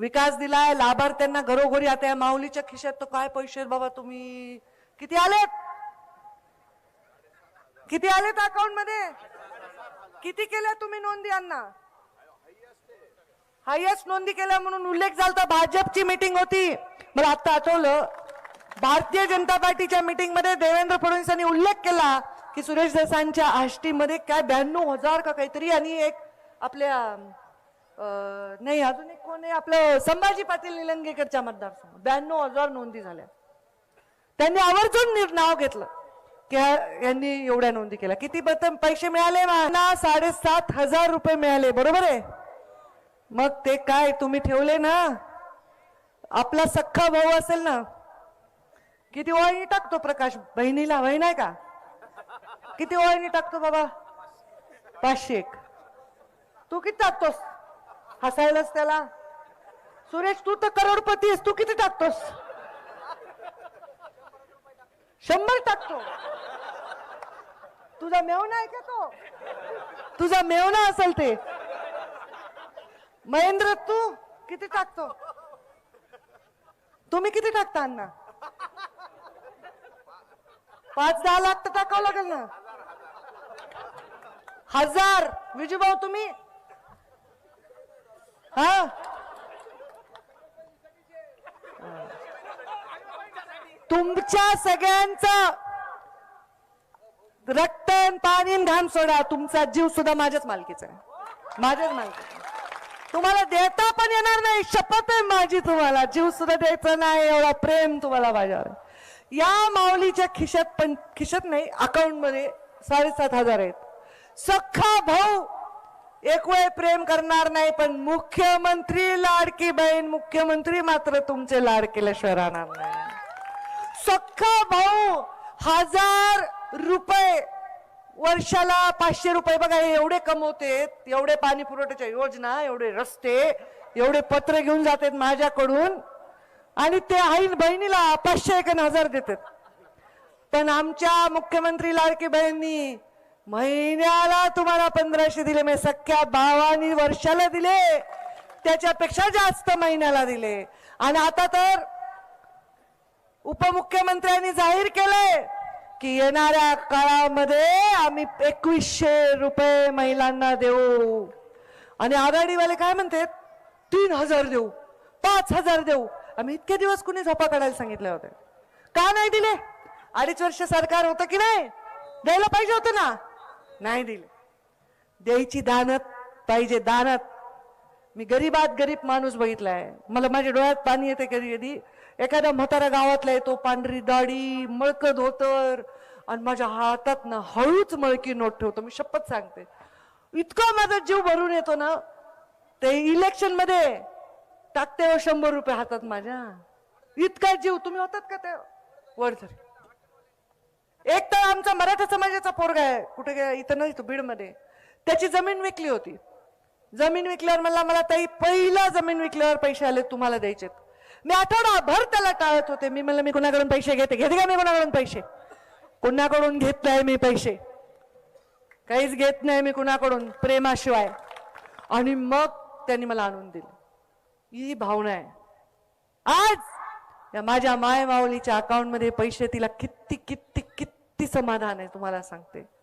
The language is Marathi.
विकास दिलाय लाभार्थ्यांना घरोघरी आता या माऊलीच्या खिशात तर काय पैसे आहेत बाबा तुम्ही? किती आलेत? किती आलेत अकाउंटमध्ये किती केल्या तुम्ही नोंदी यांना? हायस्ट नोंदी केल्या म्हणून उल्लेख झाला भाजपची मीटिंग होती. मला आता आठवलं भारतीय जनता पार्टीच्या मिटिंगमध्ये देवेंद्र फडणवीसांनी उल्लेख केला की सुरेश देसाईंच्या आष्टीमध्ये काय ब्याण्णव हजार का काहीतरी आणि एक आपल्या नाही अजून एक कोण आहे? आपलं संभाजी पाटील निलंगेकरच्या मतदारसंघ ब्याण्णव हजार नोंदी झाल्या. त्यांनी आवर्जून नाव घेतलं. की यांनी एवढ्या नोंदी केल्या. किती बत- पैसे मिळाले? ना साडेसात हजार रुपये मिळाले. बरोबर आहे? मग ते काय तुम्ही ठेवले ना? आपला सख्खा भाऊ असेल ना? किती ओळणी टाकतो प्रकाश? बहिणीला बहीण आहे का? किती ओळणी टाकतो बाबा? पाचशे एक. तू किती टाकतोस? हसायलाच त्याला? सुरेश तू तर करोडपती आहेस तू किती टाकतोस? शंभर टाकतो. तुझा मेवना आहे का तो? तुझा मेवना असेल ते. महेंद्र तू किती टाकतो? तुम्ही किती टाकता अण्णा? पाच दहा लाख तर टाकावं लागेल ना. हजार. विजूभाऊ तुम्ही हा? तुमच्या सगळ्यांचं रक्त पाणी घाम सोडा. तुमचा जीव सुद्धा माझ्याच मालकीचा आहे. माझ्याच मालकीचा तुम्हाला देता पण येणार नाही. शपथ आहे माझी तुम्हाला. जीव सुद्धा द्यायचा नाही. एवढा प्रेम तुम्हाला माझ्यावर या माऊलीच्या खिशात पण खिशात नाही अकाउंटमध्ये साडेसात हजार आहेत. सख्खा भाऊ एक वेळ प्रेम करणार नाही पण मुख्यमंत्री लाडकी बहीण मुख्यमंत्री मात्र तुमचे लाड केल्याशिवाय राहणार नाही. सख्खा भाऊ हजार रुपये वर्षाला पाचशे रुपये बघा हे एवढे कमवते एवढे पाणी पुरवठ्याच्या योजना एवढे रस्ते एवढे पत्र घेऊन जातात माझ्याकडून आणि ते आई बहिणीला पाचशे एक हजार देतात. पण आमच्या मुख्यमंत्री लाडकी बहिणी महिन्याला तुम्हाला पंधराशे दिले म्हणजे सख्या भावानी वर्षाला दिले. त्याच्यापेक्षा जास्त महिन्याला दिले. आणि आता तर उपमुख्यमंत्र्यांनी जाहीर केलंय की येणाऱ्या काळामध्ये आम्ही एकवीसशे रुपये महिलांना देऊ. आणि आघाडीवाले काय म्हणतात? तीन हजार देऊ पाच हजार देऊ. आम्ही इतके दिवस कुणी झोपा काढायला सांगितले होते? का नाही दिले? अडीच वर्ष सरकार होतं की नाही? द्यायला पाहिजे होतं ना? नाही दिले. द्यायची दानत पाहिजे दानत. मी गरीबात गरीब माणूस बघितलाय. मला माझ्या डोळ्यात पाणी येते कधी कधी. एखाद्या म्हातारा गावातला येतो पांढरी दाढी मळकं धोतर आणि माझ्या हातात ना हळूच मळकी नोट ठेवतो. मी शपथ सांगते. इतका माझा जीव भरून येतो ना ते इलेक्शनमध्ये टाकते हो शंभर रुपये हातात माझ्या. इतका जीव. तुम्ही होतात का त्या? वरधरी एक तर आमचा मराठा समाजाचा पोरगा आहे कुठे गेला इथं नाही तो बीडमध्ये. त्याची जमीन विकली होती. जमीन विकल्यावर मला मला ताई पहिला जमीन विकल्यावर पैसे आले तुम्हाला द्यायचे मी आठवडाभर त्याला टाळत होते. मी म्हणलं मी कुणाकडून पैसे घेते? घेते का मी कुणाकडून पैसे? कुणाकडून घेत नाही मी पैसे? काहीच घेत नाही मी कुणाकडून प्रेमाशिवाय. आणि मग त्यांनी मला आणून दिलं. ही भावना आहे. आज या माझ्या माय माऊलीच्या पैसे तिला किती किती किती समाधान आहे तुम्हाला सांगते.